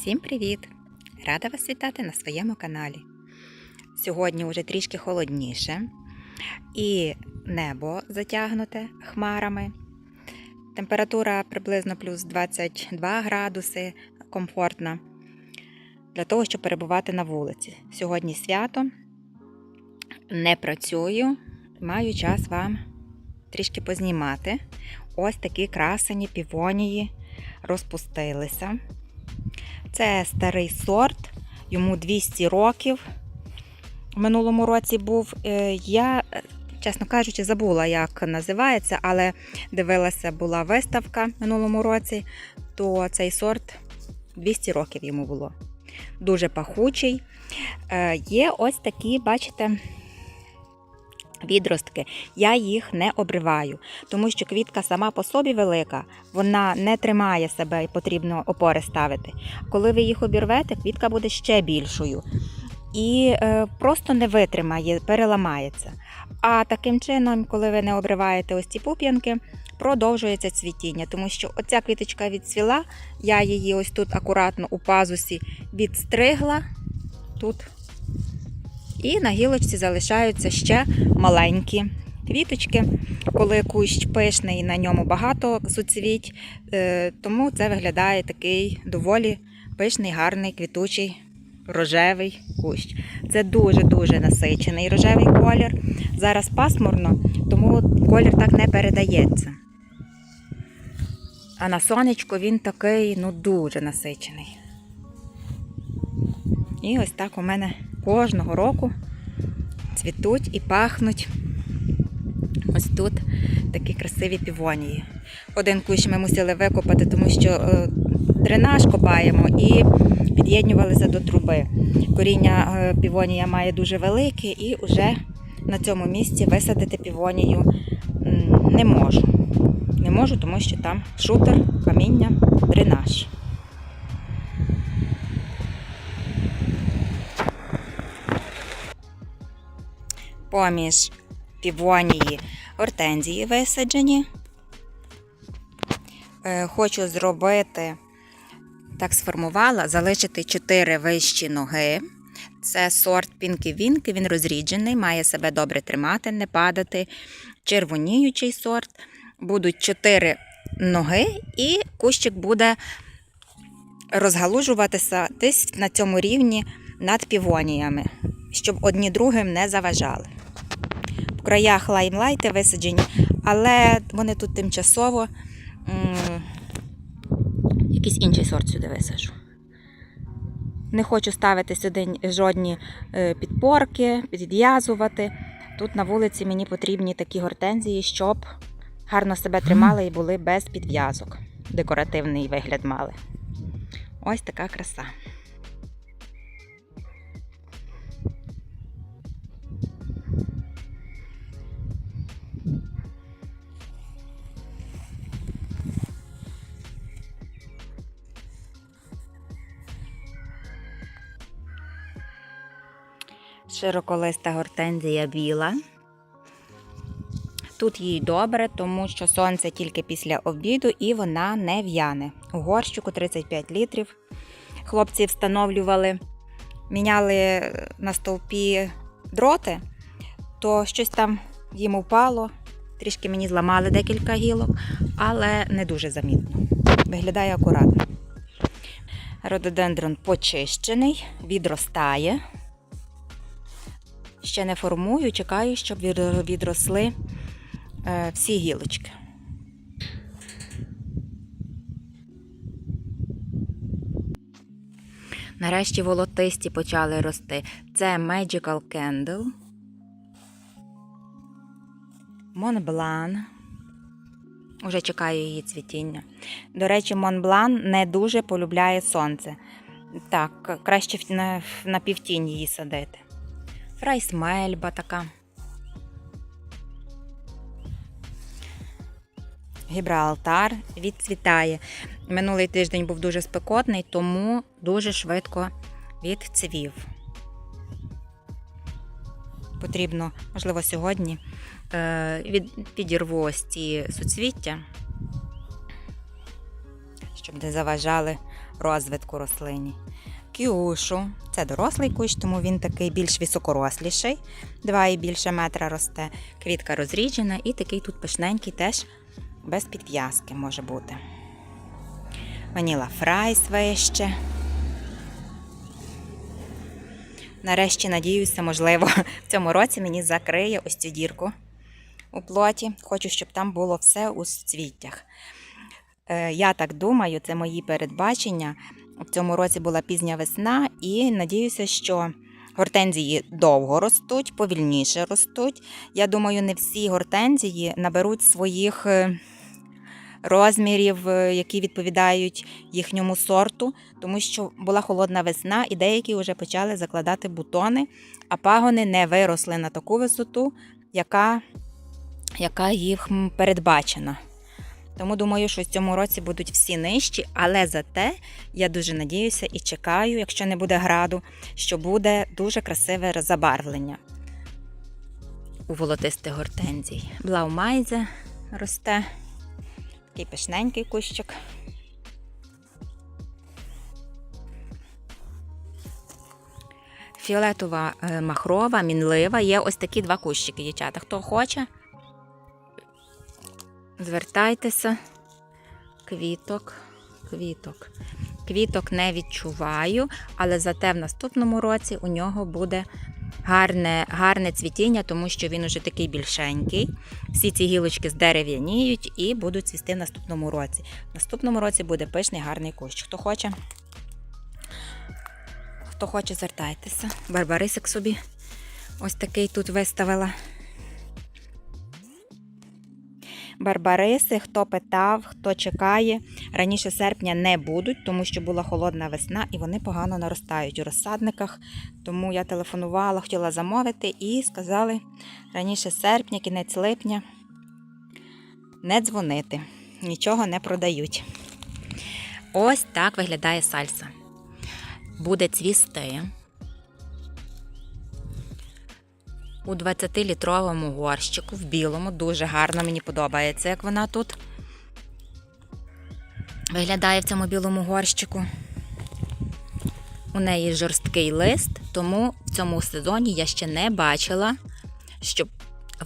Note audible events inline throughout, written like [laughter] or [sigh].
Всім привіт! Рада вас вітати на своєму каналі. Сьогодні вже трішки холодніше, і небо затягнуте хмарами. Температура приблизно плюс 22 градуси, комфортна для того, щоб перебувати на вулиці. Сьогодні свято, не працюю, маю час вам трішки познімати. Ось такі красені півонії розпустилися. Це старий сорт, йому 200 років. В минулому році був. Е, Я, чесно кажучи, забула, як називається, але дивилася, була виставка в минулому році, то цей сорт 200 років йому було. Дуже пахучий. Е, Є ось такі, бачите, відростки. Я їх не обриваю, тому що квітка сама по собі велика, вона не тримає себе і потрібно опори ставити. Коли ви їх обірвете, квітка буде ще більшою і е, просто не витримає, переламається. А таким чином, коли ви не обриваєте ось ці пуп'янки, продовжується цвітіння, тому що оця квіточка відцвіла, я її ось тут акуратно у пазусі відстригла. Тут і на гілочці залишаються ще маленькі квіточки, коли кущ пишний, на ньому багато суцвіть, е, тому це виглядає такий доволі пишний, гарний, квітучий рожевий кущ. Це дуже-дуже насичений рожевий колір. Зараз пасмурно, тому колір так не передається. А на сонечку він такий ну дуже насичений. І ось так у мене кожного року цвітуть і пахнуть. Ось тут такі красиві півонії. Один кущ ми мусили викопати, тому що е, дренаж копаємо і під'єднувалися до труби. Коріння е, півонія має дуже велике і вже на цьому місці висадити півонію не можу. Не можу, тому що там шутер, каміння, дренаж. Поміж півонії гортензії висаджені. Е, Хочу зробити, так сформувала, залишити 4 вищі ноги. Це сорт пінки-вінки, він розріджений, має себе добре тримати, не падати. Червоніючий сорт. Будуть 4 ноги, і кущик буде розгалужуватися десь на цьому рівні над півоніями, щоб одні другим не заважали. В краях лаймлайти висаджені, але вони тут тимчасово якийсь інший сорт сюди висаджу. Не хочу ставити сюди жодні е, підпорки, підв'язувати. Тут на вулиці мені потрібні такі гортензії, щоб гарно себе тримали і були без підв'язок. Декоративний вигляд мали. Ось така краса. Широколиста гортензія біла. Тут їй добре, тому що сонце тільки після обіду і вона не в'яне. У горщику 35 літрів. Хлопці встановлювали, міняли на стовпі дроти, то щось там їм упало. Трішки мені зламали декілька гілок, але не дуже замітно. Виглядає акуратно. Рододендрон почищений, відростає. Ще не формую, чекаю, щоб відросли е, всі гілочки. Нарешті волотисті почали рости. Це Magical Candle, Montblanc. Уже чекаю її цвітіння. До речі, Монблан не дуже полюбляє сонце. Так, краще на півтінь її садити. Фрайсмельба така. Гібралтар відцвітає. Минулий тиждень був дуже спекотний, тому дуже швидко відцвів. Потрібно, можливо, сьогодні е, підірву ось ці суцвіття, щоб не заважали розвитку рослині. Кіушу це дорослий кущ, тому він такий більш високоросліший, 2 і більше метра росте. Квітка розріджена і такий тут пишненький теж без підв'язки може бути. Ваніла фрайс вище. Нарешті надіюся, можливо, в цьому році мені закриє ось цю дірку у плоті. Хочу, щоб там було все у цвіттях. Е, Я так думаю, це мої передбачення. В цьому році була пізня весна, і надіюся, що гортензії довго ростуть, повільніше ростуть. Я думаю, не всі гортензії наберуть своїх е, розмірів, е, які відповідають їхньому сорту, тому що була холодна весна, і деякі вже почали закладати бутони, а пагони не виросли на таку висоту, яка, яка їх передбачена. Тому думаю, що в цьому році будуть всі нижчі, але зате я дуже надіюся і чекаю, якщо не буде граду, що буде дуже красиве забарвлення у волотистих гортензій. Блаумайзе росте, такий пишненький кущик. Фіолетова е, махрова, мінлива. Є ось такі два кущики, дівчата. Хто хоче, звертайтеся. Квіток, квіток. Квіток не відчуваю, але зате в наступному році у нього буде гарне, гарне цвітіння, тому що він уже такий більшенький. Всі ці гілочки здерев'яніють і будуть цвісти в наступному році. В наступному році буде пишний гарний кущ. Хто хоче, хто хоче, звертайтеся. Барбарисик собі ось такий тут виставила. Барбариси, хто питав, хто чекає, раніше серпня не будуть, тому що була холодна весна і вони погано наростають у розсадниках. Тому я телефонувала, хотіла замовити і сказали раніше серпня, кінець липня не дзвонити, нічого не продають. Ось так виглядає сальса. Буде цвісти. У 20-літровому горщику в білому. Дуже гарно мені подобається, як вона тут виглядає в цьому білому горщику. У неї жорсткий лист, тому в цьому сезоні я ще не бачила, щоб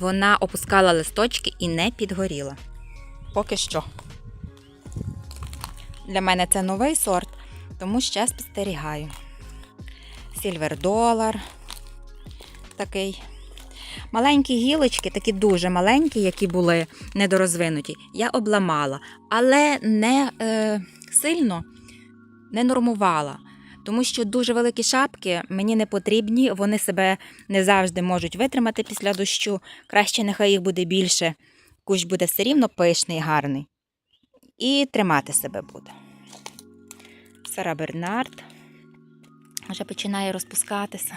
вона опускала листочки і не підгоріла. Поки що. Для мене це новий сорт, тому ще спостерігаю. Сільвер долар такий. Маленькі гілочки, такі дуже маленькі, які були недорозвинуті, я обламала, але не е, сильно не нормувала. Тому що дуже великі шапки мені не потрібні, вони себе не завжди можуть витримати після дощу. Краще нехай їх буде більше. Кущ буде все рівно пишний, гарний. І тримати себе буде. Сара Бернард вже починає розпускатися.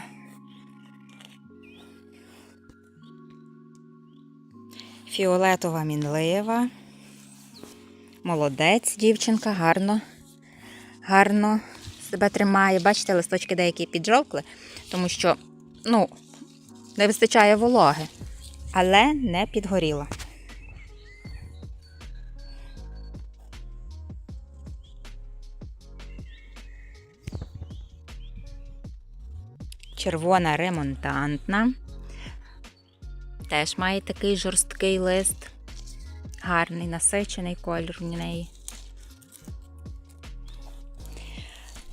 Фіолетова мінлива. Молодець, дівчинка, гарно, гарно себе тримає. Бачите, листочки деякі піджовкли, тому що, ну, не вистачає вологи, але не підгоріла. Червона ремонтантна. Теж має такий жорсткий лист. Гарний, насичений колір в неї.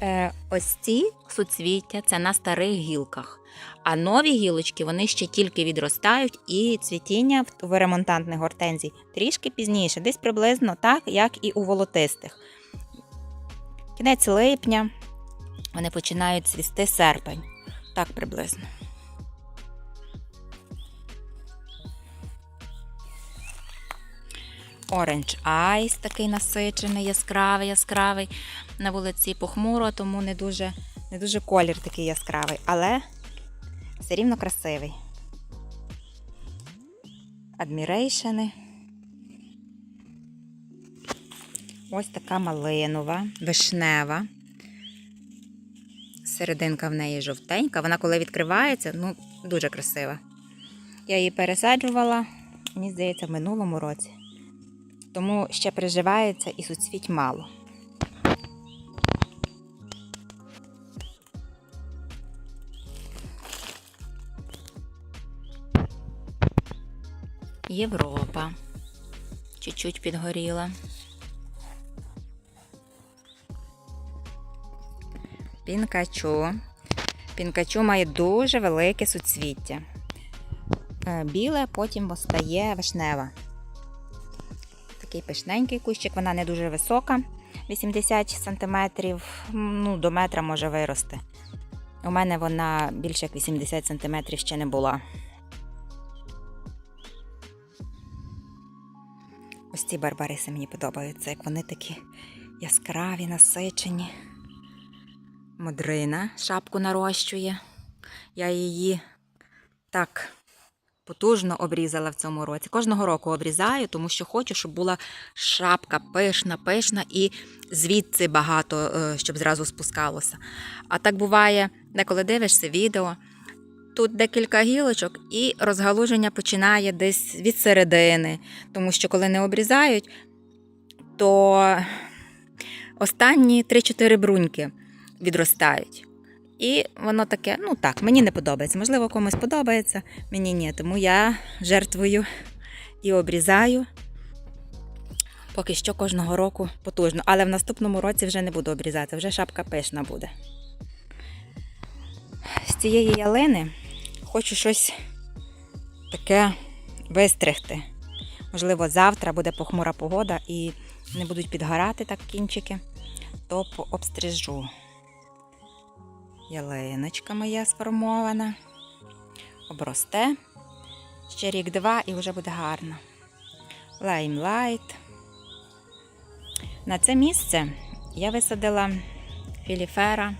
Е, ось ці суцвіття це на старих гілках. А нові гілочки вони ще тільки відростають, і цвітіння в ремонтантних гортензій трішки пізніше, десь приблизно так, як і у волотистих. Кінець липня вони починають цвісти серпень. Так приблизно. Orange Ice такий насичений, яскравий, яскравий. На вулиці похмуро, тому не дуже, не дуже колір такий яскравий, але все рівно красивий. Адмірейшени. Ось така малинова, вишнева. Серединка в неї жовтенька. Вона, коли відкривається, ну, дуже красива. Я її пересаджувала, мені здається, в минулому році тому ще приживається і суцвіть мало. Європа чуть-чуть підгоріла. Пінкачу. Пінкачу має дуже велике суцвіття. Е, біле, потім остає вишнева. Такий пишненький кущик, вона не дуже висока, 80 см, ну, до метра може вирости. У мене вона більше як 80 см ще не була. Ось ці барбариси мені подобаються, як вони такі яскраві, насичені. Модрина шапку нарощує. Я її так потужно обрізала в цьому році. Кожного року обрізаю, тому що хочу, щоб була шапка пишна, пишна і звідси багато, е, щоб зразу спускалося. А так буває, деколи дивишся відео, тут декілька гілочок, і розгалуження починає десь від середини, тому що коли не обрізають, то останні 3-4 бруньки відростають. І воно таке, ну так, мені не подобається. Можливо, комусь подобається, мені ні. Тому я жертвую і обрізаю. Поки що кожного року потужно. Але в наступному році вже не буду обрізати, вже шапка пишна буде. З цієї ялини хочу щось таке вистригти. Можливо, завтра буде похмура погода і не будуть підгорати так кінчики, то обстрижу. Ялиночка моя сформована. Обросте. Ще рік-два і вже буде гарно. Лаймлайт. На це місце я висадила філіфера.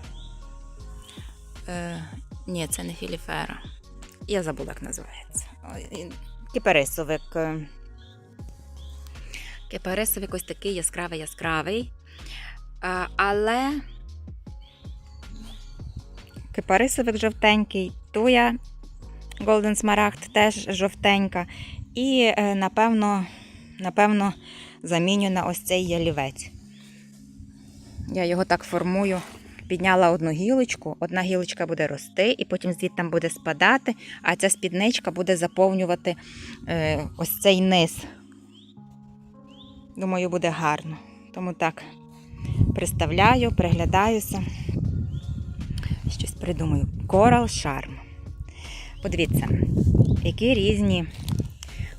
Е, ні, це не філіфера. Я забула, як називається. Ой, Кипарисовик. Кипарисовик ось такий яскравий яскравий. Але кипарисовик жовтенький, туя Golden Smaragd теж жовтенька. І, е, напевно, напевно, заміню на ось цей ялівець. Я його так формую. Підняла одну гілочку, одна гілочка буде рости, і потім звідти буде спадати, а ця спідничка буде заповнювати е, ось цей низ. Думаю, буде гарно. Тому так приставляю, приглядаюся. Придумаю. Coral Charm. Подивіться, які різні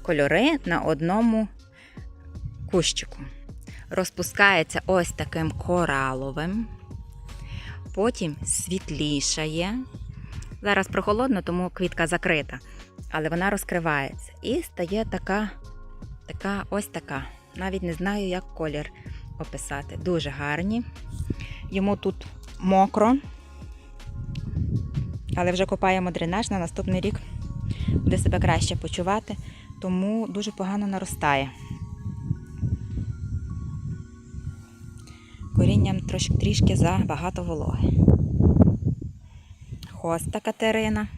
кольори на одному кущику. Розпускається ось таким кораловим, потім світлішає. Зараз прохолодно, тому квітка закрита, але вона розкривається. І стає така, така, ось така. Навіть не знаю, як колір описати. Дуже гарні. Йому тут мокро, але вже копаємо дренаж на наступний рік буде себе краще почувати, тому дуже погано наростає. Корінням трошки трішки забагато вологи. Хоста Катерина.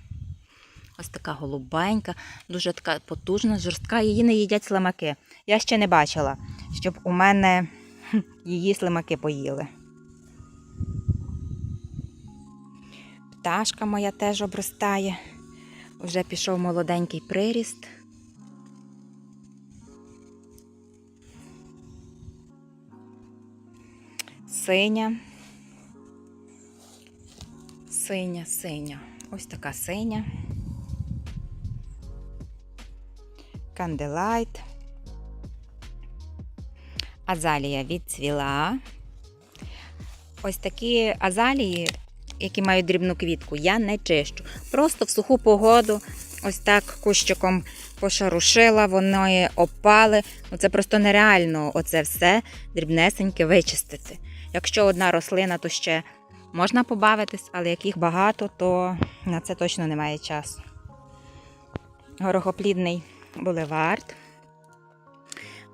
Ось така голубенька, дуже така потужна, жорстка. Її не їдять слимаки. Я ще не бачила, щоб у мене [laughs] її слимаки поїли. Пташка моя теж обростає. Вже пішов молоденький приріст. Синя. Синя, синя. Ось така синя. Канделайт. Азалія відцвіла. Ось такі азалії, які мають дрібну квітку, я не чищу. Просто в суху погоду ось так кущиком пошарушила, вони опали. Ну, Це просто нереально оце все дрібнесеньке вичистити. Якщо одна рослина, то ще можна побавитись, але як їх багато, то на це точно немає часу. Горохоплідний булевард.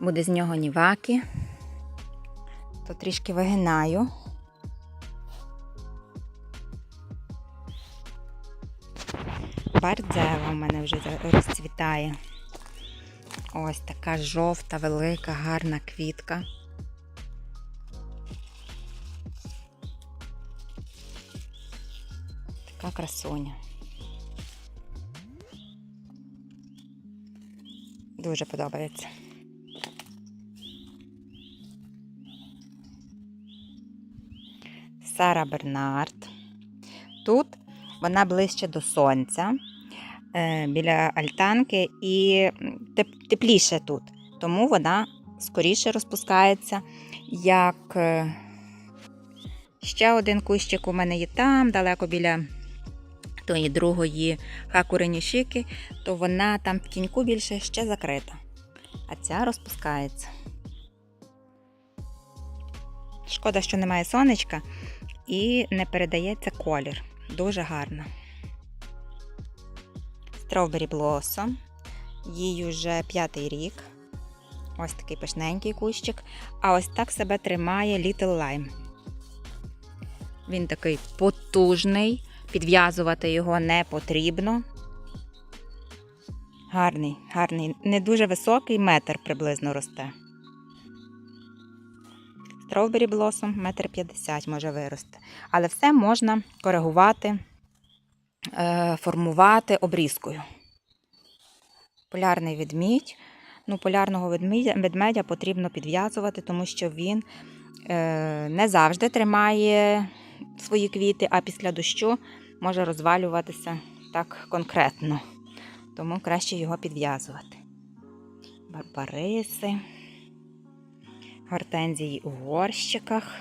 Буде з нього ніваки. То трішки вигинаю. Бардзева в мене вже розцвітає. Ось така жовта, велика, гарна квітка. Така красуня. Дуже подобається. Сара Бернард. Тут вона ближче до сонця, біля альтанки, і тепліше тут. Тому вона скоріше розпускається, як е, ще один кущик у мене є там, далеко біля тої другої хакуренішики, то вона там в тіньку більше ще закрита. А ця розпускається. Шкода, що немає сонечка і не передається колір. Дуже гарно. Strawberry Blossom. Їй уже п'ятий рік. Ось такий пишненький кущик. А ось так себе тримає Little Lime. Він такий потужний, підв'язувати його не потрібно. Гарний, гарний, не дуже високий, метр приблизно росте. Strawberry Blossom метр п'ятдесят може вирости. Але все можна коригувати, формувати обрізкою. Полярний ведмідь. Ну, полярного ведмедя, ведмедя потрібно підв'язувати, тому що він е, не завжди тримає свої квіти, а після дощу може розвалюватися так конкретно. Тому краще його підв'язувати. Барбариси, гортензії у горщиках.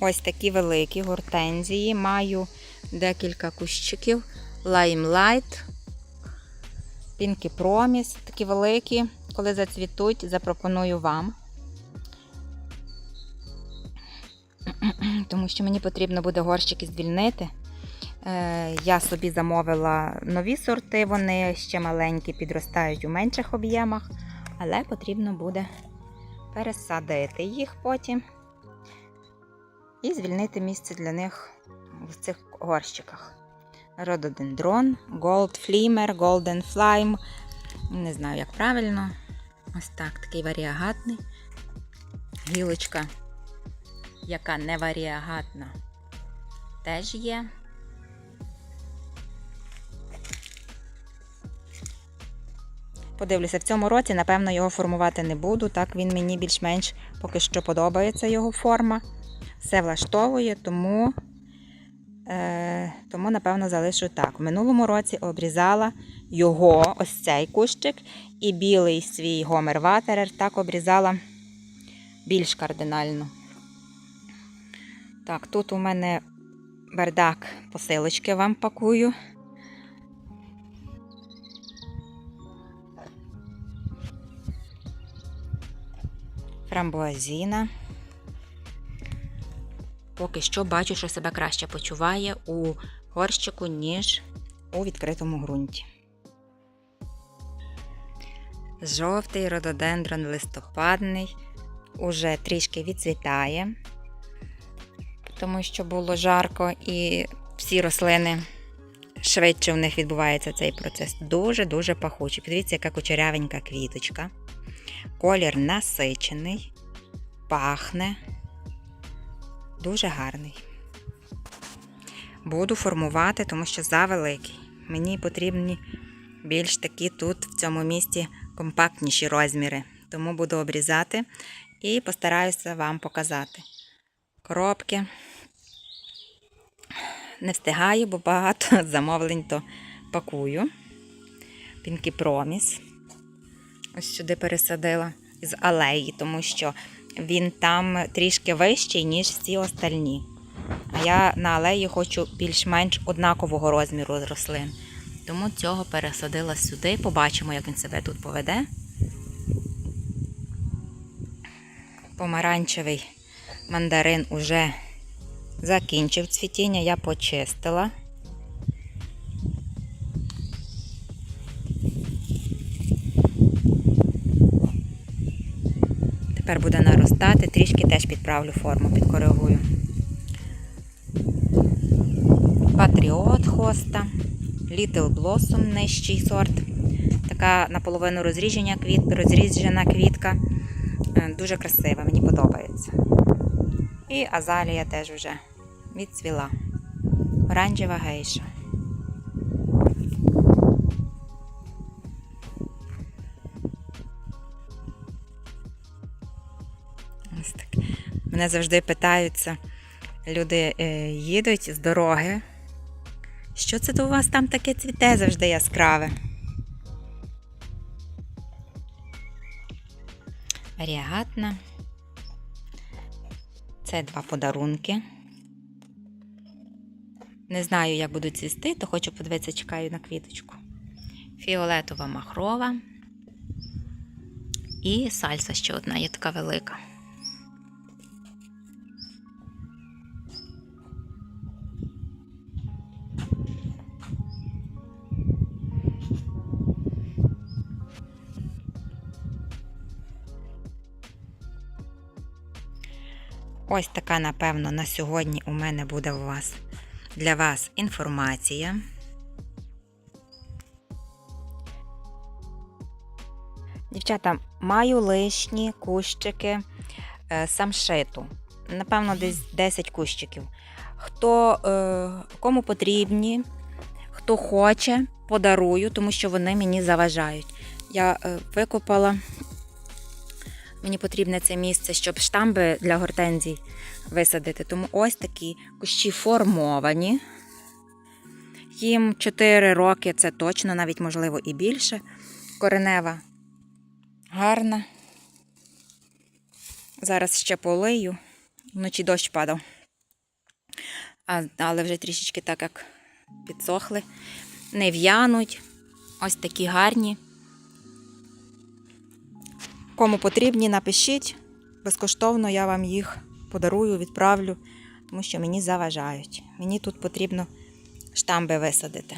Ось такі великі гортензії. Маю декілька кущиків. Limelight, Pinky Promise, такі великі. Коли зацвітуть, запропоную вам. Тому що мені потрібно буде горщики звільнити. Е, Я собі замовила нові сорти, вони ще маленькі, підростають у менших об'ємах, але потрібно буде пересадити їх потім і звільнити місце для них в цих горщиках. Рододендрон, Gold Flimmer, Golden Flame. Не знаю, як правильно. Ось так, такий варіагатний. Гілочка, яка не варіагатна, теж є. Подивлюся, в цьому році, напевно, його формувати не буду. Так він мені більш-менш поки що подобається його форма. Все влаштовує, тому Е, тому, напевно, залишу так. В минулому році обрізала його, ось цей кущик, і білий свій гомер ватерер так обрізала більш кардинально. Так, тут у мене бардак посилочки вам пакую. Фрамбуазіна. Поки що бачу, що себе краще почуває у горщику, ніж у відкритому ґрунті. Жовтий рододендрон листопадний уже трішки відцвітає, тому що було жарко і всі рослини швидше в них відбувається цей процес. Дуже-дуже пахучий. Подивіться, яка кучерявенька квіточка. Колір насичений, пахне. Дуже гарний. Буду формувати, тому що завеликий. Мені потрібні більш такі тут, в цьому місці, компактніші розміри. Тому буду обрізати і постараюся вам показати. Коробки. Не встигаю, бо багато [laughs] замовлень то пакую. Пінкі Проміс. Ось сюди пересадила з алеї, тому що він там трішки вищий, ніж всі остальні. А я на алеї хочу більш-менш однакового розміру рослин. Тому цього пересадила сюди. Побачимо, як він себе тут поведе. Помаранчевий мандарин уже закінчив цвітіння, я почистила. Тепер буде наростати, трішки теж підправлю форму, підкоригую. Патріот хоста, Little Blossom нижчий сорт. Така наполовину розріжена, квіт, розріжена квітка. Дуже красива, мені подобається. І азалія теж вже відцвіла. Оранжева гейша. Мене завжди питаються, люди е, їдуть з дороги. Що це у вас там таке цвіте завжди яскраве? Варіагатна. Це два подарунки. Не знаю, як будуть цвісти, то хочу подивитися, чекаю на квіточку. Фіолетова махрова. І сальса ще одна є така велика. Ось така, напевно, на сьогодні у мене буде у вас для вас інформація. Дівчата, маю лишні кущики е, самшиту. Напевно, десь 10 кущиків. Хто е, кому потрібні, хто хоче, подарую, тому що вони мені заважають. Я е, викопала. Мені потрібне це місце, щоб штамби для гортензій висадити. Тому ось такі кущі формовані. Їм 4 роки, це точно, навіть можливо і більше. Коренева гарна. Зараз ще полию. Вночі дощ падав. А, але вже трішечки так як підсохли. Не в'януть. Ось такі гарні. Кому потрібні, напишіть. Безкоштовно я вам їх подарую, відправлю, тому що мені заважають. Мені тут потрібно штамби висадити.